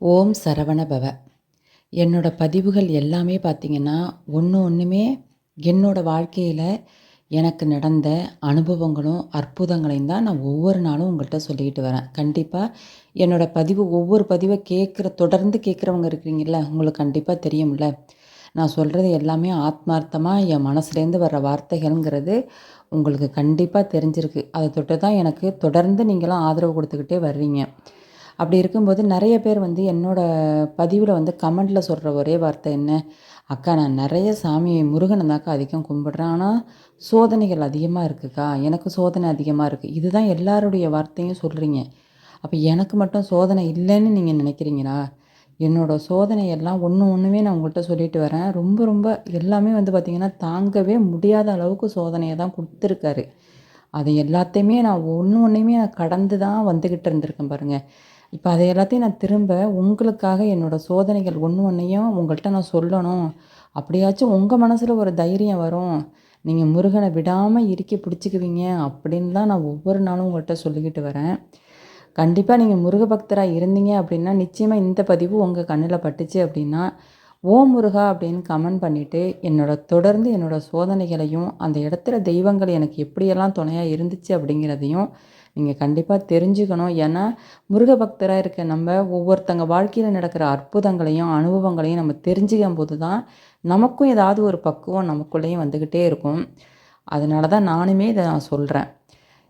ஓம் சரவண பவ. என்னோட பதிவுகள் எல்லாமே பார்த்திங்கன்னா ஒன்று ஒன்றுமே என்னோடய வாழ்க்கையில் எனக்கு நடந்த அனுபவங்களும் அற்புதங்களையும் தான் நான் ஒவ்வொரு நாளும் உங்கள்கிட்ட சொல்லிக்கிட்டு வரேன். கண்டிப்பாக என்னோடய பதிவு ஒவ்வொரு பதிவை கேட்குற தொடர்ந்து கேட்குறவங்க இருக்கிறீங்கள உங்களுக்கு கண்டிப்பாக தெரியும்ல. நான் சொல்கிறது எல்லாமே ஆத்மார்த்தமாக என் மனசுலேருந்து வர்ற வார்த்தைகள்ங்கிறது உங்களுக்கு கண்டிப்பாக தெரிஞ்சிருக்கு. அதை தொட்டு தான் எனக்கு தொடர்ந்து நீங்களும் ஆதரவு கொடுத்துக்கிட்டே வர்றீங்க. அப்படி இருக்கும்போது நிறைய பேர் வந்து என்னோடய பதிவில் வந்து கமெண்டில் சொல்கிற ஒரே வார்த்தை என்ன? அக்கா நான் நிறைய சாமி முருகனை தாக்கா அதிகம் கும்பிட்றேன். ஆனால் சோதனைகள் அதிகமாக இருக்குக்கா? எனக்கு சோதனை அதிகமாக இருக்குது இதுதான் எல்லாருடைய வார்த்தையும் சொல்கிறீங்க அப்போ எனக்கு மட்டும் சோதனை இல்லைன்னு நீங்கள் நினைக்கிறீங்களா? என்னோடய சோதனை எல்லாம் ஒன்று ஒன்றுமே நான் உங்கள்கிட்ட சொல்லிட்டு வரேன். ரொம்ப ரொம்ப எல்லாமே வந்து பார்த்திங்கன்னா தாங்கவே முடியாத அளவுக்கு சோதனையை தான் கொடுத்துருக்காரு. அது எல்லாத்தையுமே நான் ஒன்று ஒன்றையுமே நான் கடந்து தான் வந்துக்கிட்டு இருந்திருக்கேன் பாருங்கள் இப்போ அதை எல்லாத்தையும் நான் திரும்ப உங்களுக்காக என்னோடய சோதனைகள் ஒன்று ஒன்றையும் உங்கள்கிட்ட நான் சொல்லணும். அப்படியாச்சும் உங்கள் மனசில் ஒரு தைரியம் வரும். நீங்கள் முருகனை விடாமல் இறுக்கி பிடிச்சிக்குவீங்க அப்படின்னு தான் நான் ஒவ்வொரு நாளும் உங்கள்கிட்ட சொல்லிக்கிட்டு வரேன். கண்டிப்பாக நீங்கள் முருக பக்தராக இருந்தீங்க அப்படின்னா நிச்சயமாக இந்த பதிவு உங்கள் கண்ணில் பட்டுச்சு அப்படின்னா ஓ முருகா அப்படின்னு கமெண்ட் பண்ணிவிட்டு என்னோட தொடர்ந்து என்னோடய சோதனைகளையும் அந்த இடத்துல தெய்வங்கள் எனக்கு எப்படியெல்லாம் துணையாக இருந்துச்சு அப்படிங்கிறதையும் நீங்கள் கண்டிப்பாக தெரிஞ்சுக்கணும். ஏன்னா முருக பக்தராக இருக்க நம்ம ஒவ்வொருத்தங்க வாழ்க்கையில் நடக்கிற அற்புதங்களையும் அனுபவங்களையும் நம்ம தெரிஞ்சுக்கும் போது தான் நமக்கும் ஏதாவது ஒரு பக்குவம் நமக்குள்ளேயும் வந்துக்கிட்டே இருக்கும். அதனால தான் நானுமே இதை நான் சொல்கிறேன்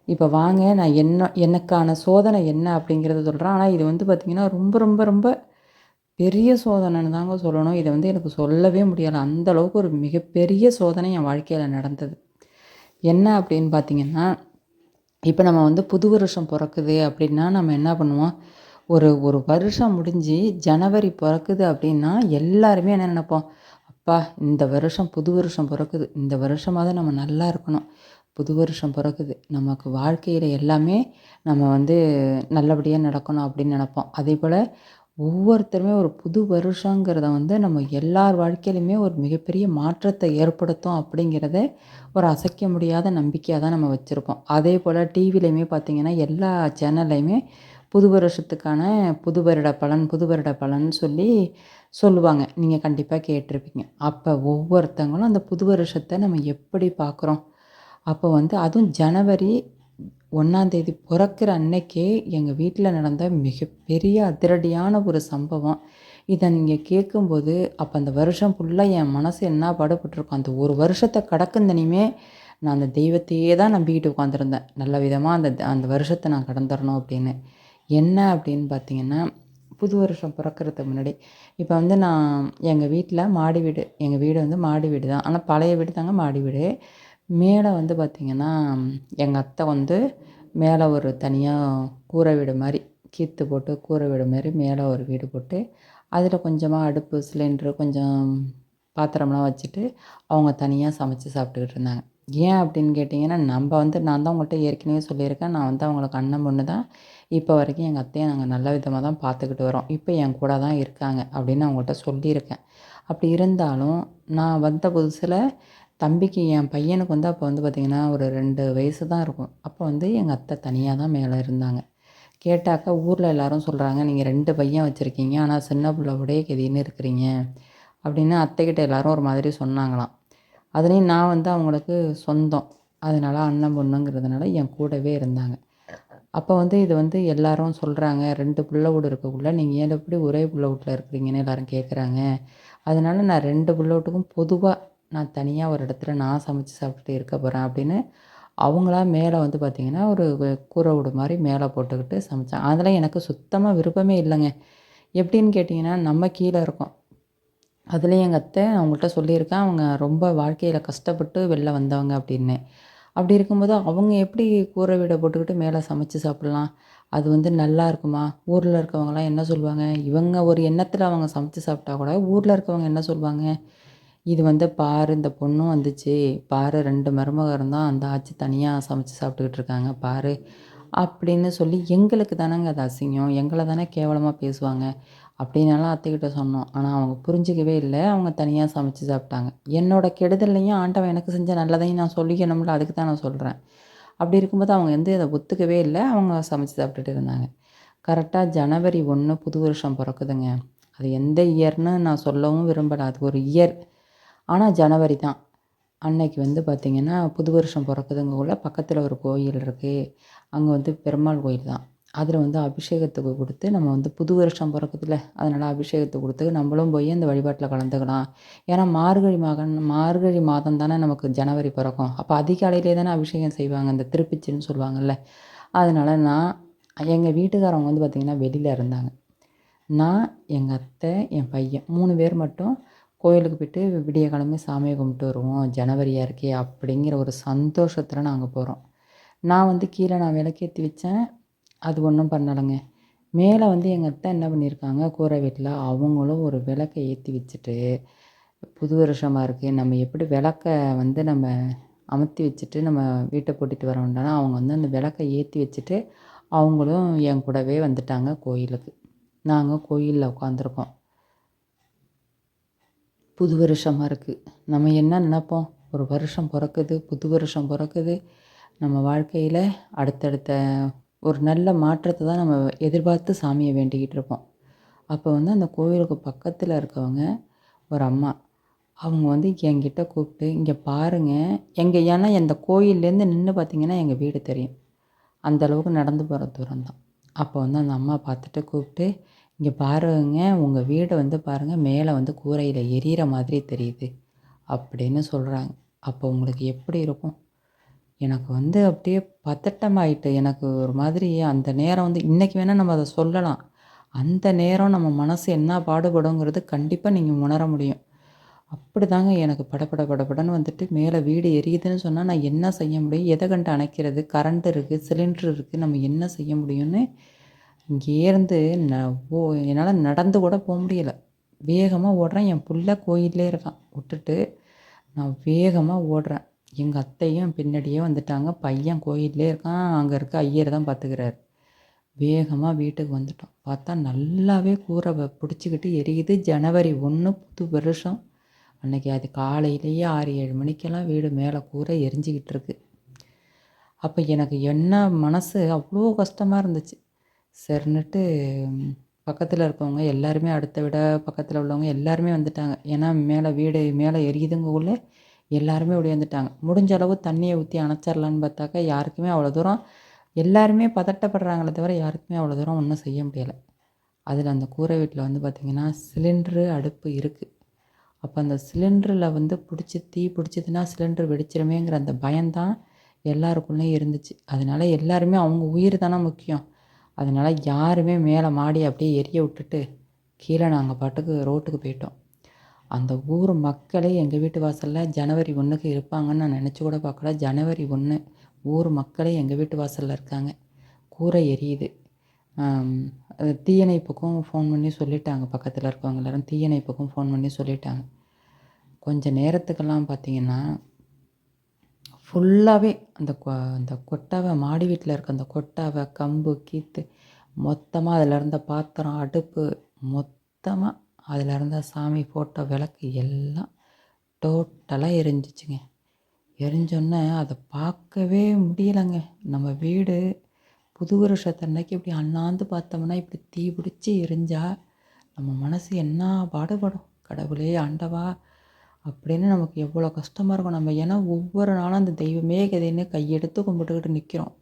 இப்போ வாங்க நான் என்ன எனக்கான சோதனை என்ன அப்படிங்கிறத சொல்கிறேன் ஆனால் இது வந்து பார்த்திங்கன்னா ரொம்ப ரொம்ப ரொம்ப பெரிய சோதனைன்னு தாங்க சொல்லணும். இதை வந்து எனக்கு சொல்லவே முடியலை. அந்தளவுக்கு ஒரு மிகப்பெரிய சோதனை என் வாழ்க்கையில் நடந்தது. என்ன அப்படின்னு பார்த்திங்கன்னா இப்போ நம்ம வந்து புது வருஷம் பிறக்குது அப்படின்னா நம்ம என்ன பண்ணுவோம்? ஒரு ஒரு வருஷம் முடிஞ்சு ஜனவரி பிறக்குது அப்படின்னா எல்லாருமே என்ன நினைப்போம்? அப்பா இந்த வருஷம் புது வருஷம் பிறக்குது. இந்த வருஷமாக தான் நம்ம நல்லா இருக்கணும். புது வருஷம் பிறக்குது. நமக்கு வாழ்க்கையில் எல்லாமே நம்ம வந்து நல்லபடியாக நடக்கணும் அப்படின்னு நினப்போம். அதே போல் ஒவ்வொருத்தருமே ஒரு புது வருஷங்கிறத வந்து நம்ம எல்லார் வாழ்க்கையிலுமே ஒரு மிகப்பெரிய மாற்றத்தை ஏற்படுத்தும் அப்படிங்கிறத ஒரு அசைக்க முடியாத நம்பிக்கையாக தான் நம்ம வச்சுருப்போம். அதே போல் டிவிலையுமே பார்த்திங்கன்னா எல்லா சேனல்லையுமே புது வருஷத்துக்கான புது வருட பலன் புது வருட பலன் சொல்லி சொல்லுவாங்க. நீங்கள் கண்டிப்பாக கேட்டிருப்பீங்க. அப்போ ஒவ்வொருத்தங்களும் அந்த புது வருஷத்தை நம்ம எப்படி பார்க்குறோம் அப்போ வந்து அதுவும் ஜனவரி ஒன்றாந்தேதி பிறக்கிற அன்னைக்கே எங்கள் வீட்டில் நடந்த மிகப்பெரிய அதிரடியான ஒரு சம்பவம். இதை நீங்கள் கேட்கும்போது அப்போ அந்த வருஷம் ஃபுல்லாக என் மனசு என்ன பாடுபட்டுருக்கும்? அந்த ஒரு வருஷத்தை கடக்குந்தனியுமே நான் அந்த தெய்வத்தையே தான் நம்பிக்கிட்டு உட்காந்துருந்தேன் நல்ல விதமாக அந்த அந்த வருஷத்தை நான் கடந்துடணும் அப்படின்னு. என்ன அப்படின்னு பார்த்தீங்கன்னா புது வருஷம் பிறக்கிறதுக்கு முன்னாடி இப்போ வந்து நான் எங்கள் வீட்டில் மாடி வீடு எங்கள் வீடு வந்து மாடி வீடு தான் ஆனால் பழைய வீடு தாங்க மாடி வீடு. மேலே வந்து பார்த்திங்கன்னா எங்கள் அத்தை வந்து மேலே ஒரு தனியாக கூரை வீடு மாதிரி கீற்று போட்டு கூரை வீடு மாதிரி மேலே ஒரு வீடு போட்டு அதில் கொஞ்சமாக அடுப்பு சிலிண்ட்ரு கொஞ்சம் பாத்திரம்லாம் வச்சுட்டு அவங்க தனியாக சமைச்சு சாப்பிட்டுக்கிட்டு இருந்தாங்க. ஏன் அப்படின்னு கேட்டிங்கன்னா நம்ம வந்து நான் தான் உங்கள்கிட்ட ஏற்கனவே சொல்லியிருக்கேன். நான் வந்து அவங்களுக்கு அண்ணன் பொண்ணு தான். இப்போ வரைக்கும் எங்கள் அத்தையை நாங்கள் நல்ல விதமாக தான் பார்த்துக்கிட்டு வரோம். இப்போ என் கூட தான் இருக்காங்க அப்படின்னு அவங்கள்ட்ட சொல்லியிருக்கேன். அப்படி இருந்தாலும் நான் வந்த புதுசில் தம்பிக்கு என் பையனுக்கு வந்து அப்போ வந்து பார்த்திங்கன்னா ஒரு ரெண்டு வயசு தான் இருக்கும். அப்போ வந்து எங்கள் அத்தை தனியாக தான் மேலே இருந்தாங்க. கேட்டாக்கா ஊரில் எல்லோரும் சொல்கிறாங்க நீங்கள் ரெண்டு பையன் வச்சுருக்கீங்க. ஆனால் சின்ன பிள்ளை உடைய கெதின்னு இருக்கிறீங்க. அப்படின்னு அத்தைக்கிட்ட எல்லோரும் ஒரு மாதிரி சொன்னாங்களாம். அதுலேயும் நான் வந்து அவங்களுக்கு சொந்தம். அதனால் அண்ணன் பொண்ணுங்கிறதுனால என் கூடவே இருந்தாங்க. அப்போ வந்து இது வந்து எல்லாரும் சொல்கிறாங்க ரெண்டு பிள்ளை வீடு இருக்கக்குள்ளே நீங்கள் ஏன் எப்படி ஒரே பிள்ளை வீட்டில் இருக்கிறீங்கன்னு எல்லோரும் கேட்குறாங்க அதனால் நான் ரெண்டு பிள்ளை வீட்டுக்கும் பொதுவாக நான் தனியாக ஒரு இடத்துல நான் சமைச்சு சாப்பிட்டுட்டு இருக்க போகிறேன் அப்படின்னு அவங்களா மேலே வந்து பார்த்திங்கன்னா ஒரு கூரை வீடு மாதிரி மேலே போட்டுக்கிட்டு சமைச்சாங்க அதில் எனக்கு சுத்தமாக விருப்பமே இல்லைங்க. எப்படின்னு கேட்டிங்கன்னா நம்ம கீழே இருக்கோம். அதுலேயும் எங்கள் அத்தை அவங்கள்ட்ட சொல்லியிருக்கேன் அவங்க ரொம்ப வாழ்க்கையில் கஷ்டப்பட்டு வெளில வந்தவங்க அப்படின்னு. அப்படி இருக்கும்போது அவங்க எப்படி கூரை வீடை போட்டுக்கிட்டு மேலே சமைச்சு சாப்பிட்லாம்? அது வந்து நல்லா இருக்குமா? ஊரில் இருக்கவங்களாம் என்ன சொல்லுவாங்க? இவங்க ஒரு எண்ணத்தில் அவங்க சமைச்சு சாப்பிட்டா கூட ஊரில் இருக்கவங்க என்ன சொல்லுவாங்க? இது வந்து பாரு இந்த பொண்ணும் வந்துச்சு. பாரு ரெண்டு மருமகரும் தான் அந்த ஆச்சு தனியாக சமைச்சு சாப்பிட்டுக்கிட்டு இருக்காங்க பாரு. அப்படின்னு சொல்லி எங்களுக்கு தானேங்க அது அசிங்கம். எங்களை தானே கேவலமாக பேசுவாங்க அப்படின்னாலாம் அத்தைக்கிட்ட சொன்னோம். ஆனால் அவங்க புரிஞ்சிக்கவே இல்லை. அவங்க தனியாக சமைச்சு சாப்பிட்டாங்க. என்னோடய கெடுதல்லையும் ஆண்டவன் எனக்கு செஞ்ச நல்லதையும் நான் சொல்லிக்கணும்ல அதுக்கு தான் நான் சொல்கிறேன் அப்படி இருக்கும்போது அவங்க வந்து அதை ஒத்துக்கவே இல்லை. அவங்க சமைச்சு சாப்பிட்டுட்டு இருந்தாங்க. கரெக்டாக ஜனவரி ஒன்று புது வருஷம் பிறக்குதுங்க. அது எந்த இயர்னு நான் சொல்லவும் விரும்பலை. அது ஒரு இயர். ஆனால் ஜனவரி தான். அன்னைக்கு வந்து பார்த்திங்கன்னா புது வருஷம் பிறக்குதுங்கக்குள்ள பக்கத்தில் ஒரு கோயில் இருக்குது அங்கே வந்து பெருமாள் கோயில் தான். அதில் வந்து அபிஷேகத்துக்கு கொடுத்து நம்ம வந்து புது வருஷம் பிறக்குதுல்ல அதனால் அபிஷேகத்துக்கு கொடுத்து நம்மளும் போய் அந்த வழிபாட்டில் கலந்துக்கலாம். ஏன்னா மார்கழி மகன் மார்கழி மாதம் தானே நமக்கு ஜனவரி பிறக்கும். அப்போ அதிகாலையிலே தானே அபிஷேகம் செய்வாங்க அந்த திருப்பிச்சின்னு சொல்லுவாங்கள்ல அதனால் நான் எங்கள் வீட்டுக்காரவங்க வந்து பார்த்திங்கன்னா வெளியில் இருந்தாங்க. நான் எங்கள் அத்தை என் பையன் மூணு பேர் மட்டும் கோயிலுக்கு போய்ட்டு விடிய கிளம்பி சாமியை கும்பிட்டு வருவோம். ஜனவரியாக இருக்கே அப்படிங்கிற ஒரு சந்தோஷத்தில் நாங்கள் போகிறோம் நான் வந்து கீழே நான் விளக்கேற்றி வச்சேன். அது ஒன்றும் பண்ணலைங்க. மேலே வந்து எங்கள் அத்தை என்ன பண்ணியிருக்காங்க கூரை வீட்டில் அவங்களும் ஒரு விளக்கை ஏற்றி வச்சுட்டு புது வருஷமாக இருக்குது நம்ம எப்படி விளக்க வந்து நம்ம அமர்த்தி வச்சுட்டு நம்ம வீட்டை பூட்டிட்டு வர அவங்க வந்து அந்த விளக்கை ஏற்றி வச்சுட்டு அவங்களும் என் கூடவே வந்துட்டாங்க கோயிலுக்கு. நாங்கள் கோயிலில் உட்காந்துருக்கோம் புது வருஷமாக இருக்குது நம்ம என்ன நினைப்போம்? ஒரு வருஷம் பிறக்குது புது வருஷம் பிறக்குது. நம்ம வாழ்க்கையில் அடுத்தடுத்த ஒரு நல்ல மாற்றத்தை தான் நம்ம எதிர்பார்த்து சாமியை வேண்டிக்கிட்டு இருப்போம். அப்போ வந்து அந்த கோவிலுக்கு பக்கத்தில் இருக்கவங்க ஒரு அம்மா அவங்க வந்து என்கிட்ட கூப்பிட்டு இங்கே பாருங்கள் எங்கள் ஏன்னா இந்த கோயில்லேருந்து நின்று பார்த்தீங்கன்னா எங்கள் வீடு தெரியும். அந்தளவுக்கு நடந்து போகிற தூரம் தான். அப்போ வந்து அந்த அம்மா பார்த்துட்டு கூப்பிட்டு இங்கே பாருங்க உங்கள் வீடை வந்து பாருங்கள் மேலே வந்து கூரையில் எரியிற மாதிரி தெரியுது அப்படின்னு சொல்கிறாங்க அப்போ உங்களுக்கு எப்படி இருக்கும்? எனக்கு வந்து அப்படியே பதட்டமாயிட்டு எனக்கு ஒரு மாதிரி அந்த நேரம் வந்து இன்றைக்கி வேணால் நம்ம அதை சொல்லலாம். அந்த நேரம் நம்ம மனசு என்ன பாடுபடுங்கிறது கண்டிப்பாக நீங்கள் உணர முடியும். அப்படி தாங்க எனக்கு படபட படபடன்னு வந்துட்டு மேலே வீடு எரியுதுன்னு சொன்னால் நான் என்ன செய்ய முடியும்? எதை கண்டு அணைக்கிறது? கரண்ட் இருக்குது சிலிண்டர் இருக்குது நம்ம என்ன செய்ய முடியும்னு இங்கேருந்து நான் ஓ என்னால் நடந்து கூட போக முடியலை. வேகமாக ஓடுறேன். என் புள்ள கோயிலே இருக்கான். விட்டுட்டு நான் வேகமாக ஓடுறேன். எங்கள் அத்தையும் பின்னாடியே வந்துட்டாங்க. பையன் கோயிலே இருக்கான். அங்கே இருக்க ஐயர் தான் பார்த்துக்கிறாரு வேகமாக வீட்டுக்கு வந்துட்டோம். பார்த்தா நல்லாவே கூரை பிடிச்சிக்கிட்டு எரியுது. ஜனவரி ஒன்று புது வருஷம். அன்றைக்கி அது காலையிலேயே ஆறு ஏழு மணிக்கெல்லாம் வீடு மேலே கூரை எரிஞ்சிக்கிட்டு இருக்கு. அப்போ எனக்கு என்ன மனசு? அவ்வளோ கஷ்டமாக இருந்துச்சு. சரின்னுட்டு பக்கத்தில் இருக்கவங்க எல்லாருமே அடுத்த விட பக்கத்தில் உள்ளவங்க எல்லாருமே வந்துட்டாங்க. ஏன்னா மேலே வீடு மேலே எரியுதுங்கக்குள்ள எல்லாருமே ஓடியாந்துட்டாங்க முடிஞ்ச அளவு தண்ணியை ஊற்றி அணைச்சிடலான்னு பார்த்தாக்கா யாருக்குமே அவ்வளோ தூரம் எல்லாருமே பதட்டப்படுறாங்களே தவிர யாருக்குமே அவ்வளோ தூரம் ஒன்றும் செய்ய முடியலை. அதில் அந்த கூரை வீட்டில் வந்து பார்த்திங்கன்னா சிலிண்ட்ரு அடுப்பு இருக்குது அப்போ அந்த சிலிண்டரில் வந்து பிடிச்சி தீ பிடிச்சிதுன்னா சிலிண்டர் வெடிச்சிருமேங்கிற அந்த பயம்தான் எல்லாருக்குள்ளேயும் இருந்துச்சு. அதனால் எல்லாருமே அவங்க உயிர் தானே முக்கியம். அதனால் யாருமே மேலே மாடி அப்படியே எரிய விட்டுட்டு கீழே நாங்கள் பாட்டுக்கு ரோட்டுக்கு போயிட்டோம். அந்த ஊர் மக்களே எங்கள் வீட்டு வாசலில் ஜனவரி ஒன்றுக்கு இருப்பாங்கன்னு நான் நினச்சி கூட பார்க்கல. ஜனவரி ஒன்று ஊர் மக்களே எங்கள் வீட்டு வாசலில் இருக்காங்க. கூரை எரியுது. தீயணைப்புக்கும் ஃபோன் பண்ணி சொல்லிட்டாங்க. பக்கத்தில் இருக்கவங்க எல்லோரும் தீயணைப்புக்கும் ஃபோன் பண்ணி சொல்லிட்டாங்க. கொஞ்சம் நேரத்துக்கெல்லாம் பார்த்திங்கன்னா ஃபுல்லாகவே அந்த கொ அந்த கொட்டாவை மாடி வீட்டில் இருக்க அந்த கொட்டாவை கம்பு கீற்று மொத்தமாக அதில் இருந்த பாத்திரம் அடுப்பு மொத்தமாக அதில் இருந்த சாமி ஃபோட்டோ விளக்கு எல்லாம் டோட்டலாக எரிஞ்சிச்சுங்க. எரிஞ்சோன்னே அதை பார்க்கவே முடியலைங்க. நம்ம வீடு புது வருஷத்தன்னைக்கு இப்படி அண்ணாந்து பார்த்தோம்னா இப்படி தீ பிடிச்சி எரிஞ்சால் நம்ம மனசு என்ன பாடுபடும்? கடவுளே ஆண்டவா அப்படின்னு நமக்கு எவ்வளோ கஷ்டமாக இருக்கும். நம்ம ஏன்னா ஒவ்வொரு நாளும் அந்த தெய்வமே கதைன்னு கையெடுத்து கும்பிட்டுக்கிட்டு நிற்கிறோம்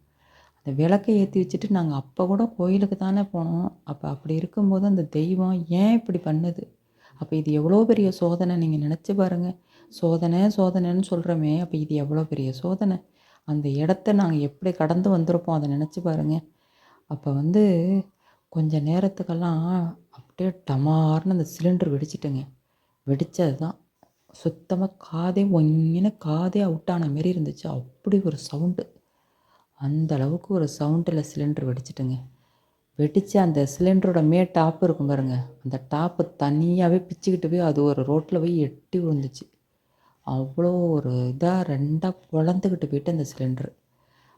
அந்த விளக்கை ஏற்றி வச்சுட்டு நாங்கள் அப்போ கூட கோயிலுக்கு தானே போனோம். அப்போ அப்படி இருக்கும்போது அந்த தெய்வம் ஏன் இப்படி பண்ணுது? அப்போ இது எவ்வளோ பெரிய சோதனை? நீங்கள் நினச்சி பாருங்கள் சோதனை சோதனைன்னு சொல்கிறோமே அப்போ இது எவ்வளோ பெரிய சோதனை? அந்த இடத்த நாங்கள் எப்படி கடந்து வந்திருப்போம்? அதை நினச்சி பாருங்கள் அப்போ வந்து கொஞ்சம் நேரத்துக்கெல்லாம் அப்படியே டமார்னு அந்த சிலிண்டர் வெடிச்சிட்டுங்க. வெடித்தது தான் சுத்தமாக காதே ஒங்கின காதே அவுட்டான மாரி இருந்துச்சு. அப்படி ஒரு சவுண்டு அந்த அளவுக்கு ஒரு சவுண்டில் சிலிண்டர் வெடிச்சிட்டுங்க. வெடித்து அந்த சிலிண்டரோட மே டாப் இருக்கும் பாருங்க. அந்த டாப்பு தனியாகவே பிச்சுக்கிட்டு போய் அது ஒரு ரோட்டில் போய் எட்டி விழுந்துச்சு. அவ்வளோ ஒரு இதாக ரெண்டாக குழந்துக்கிட்டு போயிட்டு அந்த சிலிண்டர்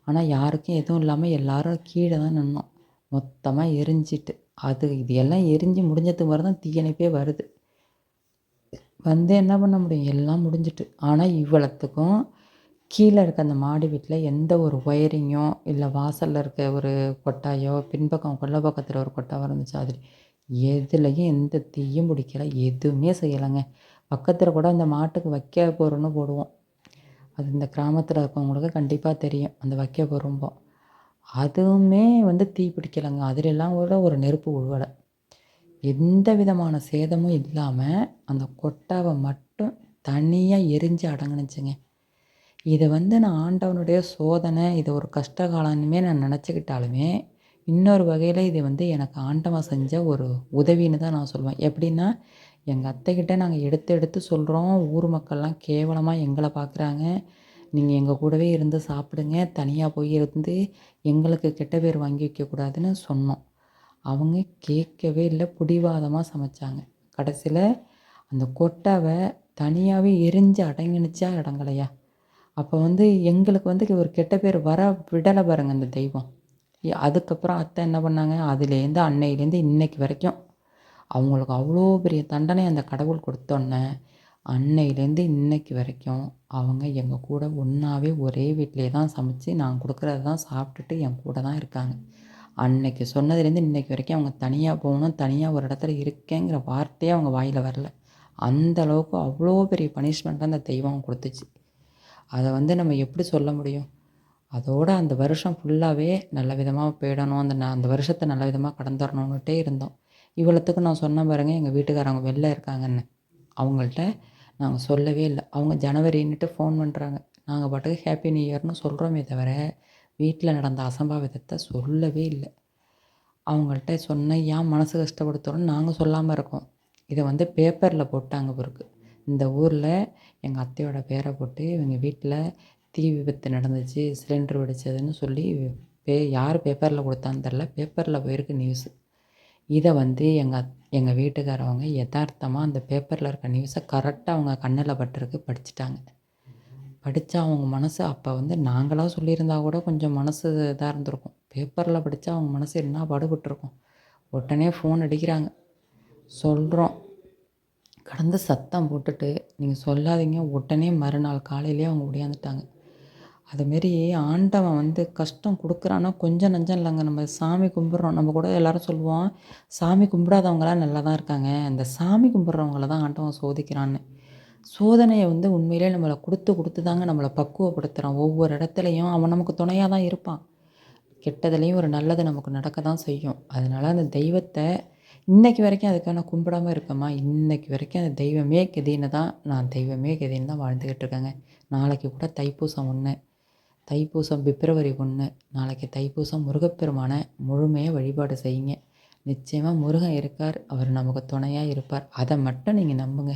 ஆனால் யாருக்கும் எதுவும் இல்லாமல் எல்லோரும் கீழே தான் நின்னோம். மொத்தமாக எரிஞ்சிட்டு. அது இது எல்லாம் எரிஞ்சு முடிஞ்சதுக்கு மாதிரி தான் தீயணைப்பே வருது. வந்து என்ன பண்ண முடியும்? எல்லாம் முடிஞ்சிட்டு. ஆனால் இவ்வளோத்துக்கும் கீழே இருக்க அந்த மாடி வீட்டில் எந்த ஒரு ஒயரிங்கோ இல்லை வாசலில் இருக்க ஒரு கொட்டாயோ பின்பக்கம் கொல்லை பக்கத்தில் ஒரு கொட்டாவோ இருந்துச்சு அது எதுலேயும் எந்த தீயும் பிடிக்கல. எதுவுமே செய்யலைங்க. பக்கத்தில் கூட அந்த மாட்டுக்கு வைக்க போகிறோன்னு போடுவோம். அது இந்த கிராமத்தில் இருக்கவங்களுக்கு கண்டிப்பாக தெரியும். அந்த வைக்க போகிறோம்போ அதுவுமே வந்து தீ பிடிக்கலைங்க. அதிலெல்லாம் கூட ஒரு நெருப்பு உழுவலை. எந்த விதமான சேதமும் இல்லாமல் அந்த கொட்டாவை மட்டும் தனியாக எரிஞ்சு அடங்கினுச்சுங்க. இதை வந்து நான் ஆண்டவனுடைய சோதனை இதை ஒரு கஷ்ட காலம்னுமே நான் நினச்சிக்கிட்டாலுமே இன்னொரு வகையில் இது வந்து எனக்கு ஆண்டவன் செஞ்ச ஒரு உதவின்னு தான் நான் சொல்லுவேன் எப்படின்னா எங்கள் அத்தைக்கிட்ட நாங்கள் எடுத்து எடுத்து சொல்கிறோம் ஊர் மக்கள்லாம் கேவலமாக எங்களை பார்க்குறாங்க நீங்கள் எங்கள் கூடவே இருந்து சாப்பிடுங்க. தனியாக போய் இருந்து எங்களுக்கு கெட்ட பேர் வாங்கி வைக்கக்கூடாதுன்னு சொன்னோம். அவங்க கேட்கவே இல்லை பிடிவாதமாக சமைச்சாங்க. கடைசியில் அந்த கொட்டாவை தனியாகவே எரிஞ்சு அடங்கினுச்சா அடங்கலையா அப்போ வந்து எங்களுக்கு வந்து ஒரு கெட்ட பேர் வர விடலை பாருங்க அந்த தெய்வம். அதுக்கப்புறம் அத்தை என்ன பண்ணாங்க? அதுலேருந்து அன்னையிலேருந்து இன்னைக்கு வரைக்கும் அவங்களுக்கு அவ்வளோ பெரிய தண்டனை அந்த கடவுள் கொடுத்தோன்னே அன்னையிலேருந்து இன்னைக்கு வரைக்கும் அவங்க எங்கள் கூட ஒன்றாவே ஒரே வீட்டிலே தான் சமைச்சு நான் கொடுக்குறது தான் சாப்பிட்டுட்டு என் கூட தான் இருக்காங்க. அன்னைக்கு சொன்னதுலேருந்து இன்னைக்கு வரைக்கும் அவங்க தனியாக போகணும் தனியாக ஒரு இடத்துல இருக்கேங்கிற வார்த்தையே அவங்க வாயில் வரல. அந்த அளவுக்கு அவ்வளோ பெரிய பனிஷ்மெண்ட்டாக அந்த தெய்வம் கொடுத்துச்சு. அதை வந்து நம்ம எப்படி சொல்ல முடியும்? அதோடு அந்த வருஷம் ஃபுல்லாகவே நல்ல விதமாக போயிடணும். அந்த ந அந்த வருஷத்தை நல்ல விதமாக கடந்துடணுன்னுட்டே இருந்தோம். இவ்வளோத்துக்கு நான் சொன்ன பாருங்க எங்கள் வீட்டுக்காரங்க வெளில இருக்காங்கன்னு. அவங்கள்ட்ட நாங்கள் சொல்லவே இல்லை. அவங்க ஜனவரின்னுட்டு ஃபோன் பண்ணுறாங்க நாங்கள் பாட்டுக்கு ஹாப்பி நியூ இயர்னு சொல்கிறோமே தவிர வீட்டில் நடந்த அசம்பாவிதத்தை சொல்லவே இல்லை. அவங்கள்ட்ட சொன்ன ஏன் மனசு கஷ்டப்படுத்துகிறோன்னு நாங்கள் சொல்லாமல் இருக்கோம். இதை வந்து பேப்பரில் போட்டாங்க பிறகு. இந்த ஊரில் எங்கள் அத்தையோட பேரை போட்டு இவங்க வீட்டில் தீ விபத்து நடந்துச்சு சிலிண்டர் வெடிச்சதுன்னு சொல்லி பே யார் பேப்பரில் கொடுத்தான்னு தெரில பேப்பரில் போயிருக்கு நியூஸு இதை வந்து எங்கள் எங்கள் வீட்டுக்காரவங்க யதார்த்தமாக அந்த பேப்பரில் இருக்க நியூஸை கரெக்டாக அவங்க கண்ணில் பட்டிருக்கு படிச்சுட்டாங்க. படித்தா அவங்க மனசு அப்போ வந்து நாங்களாக சொல்லியிருந்தா கூட கொஞ்சம் மனசு இதாக இருந்திருக்கும். பேப்பரில் படித்தா அவங்க மனசு என்ன பாடுபட்டிருக்கும்? உடனே ஃபோன் அடிக்கிறாங்க. சொல்கிறோம் கடந்து சத்தம் போட்டுட்டு நீங்கள் சொல்லாதீங்க. உடனே மறுநாள் காலையிலேயே அவங்க ஒடியாந்துட்டாங்க. அதுமாரி ஆண்டவன் வந்து கஷ்டம் கொடுக்குறான்னா கொஞ்சம் நஞ்சம் இல்லைங்க. நம்ம சாமி கும்பிட்றோம். நம்ம கூட எல்லோரும் சொல்லுவோம் சாமி கும்பிடாதவங்களாம் நல்லா தான் இருக்காங்க. அந்த சாமி கும்பிட்றவங்கள தான் ஆண்டவன் சோதிக்கிறான்னு. சோதனையை வந்து உண்மையிலே நம்மளை கொடுத்து கொடுத்து தாங்க நம்மளை பக்குவப்படுத்துகிறான் ஒவ்வொரு இடத்துலையும் அவன் நமக்கு துணையாக தான் இருப்பான். கெட்டதுலேயும் ஒரு நல்லது நமக்கு நடக்க தான் செய்யும். அதனால் அந்த தெய்வத்தை இன்றைக்கி வரைக்கும் அதுக்காக நான் கும்பிடாமல் இருக்கேம்மா இன்றைக்கி வரைக்கும் அந்த தெய்வமே கெதின்னு தான் நான் தெய்வமே கெதின்னு தான் வாழ்ந்துக்கிட்டு இருக்கேங்க. நாளைக்கு கூட தைப்பூசம் ஒன்று தைப்பூசம் பிப்ரவரி ஒன்று நாளைக்கு தைப்பூசம் முருகப்பெருமானை முழுமையாக வழிபாடு செய்யுங்க. நிச்சயமாக முருகன் இருக்கார் அவர் நமக்கு துணையாக இருப்பார். அதை மட்டும் நீங்கள் நம்புங்க.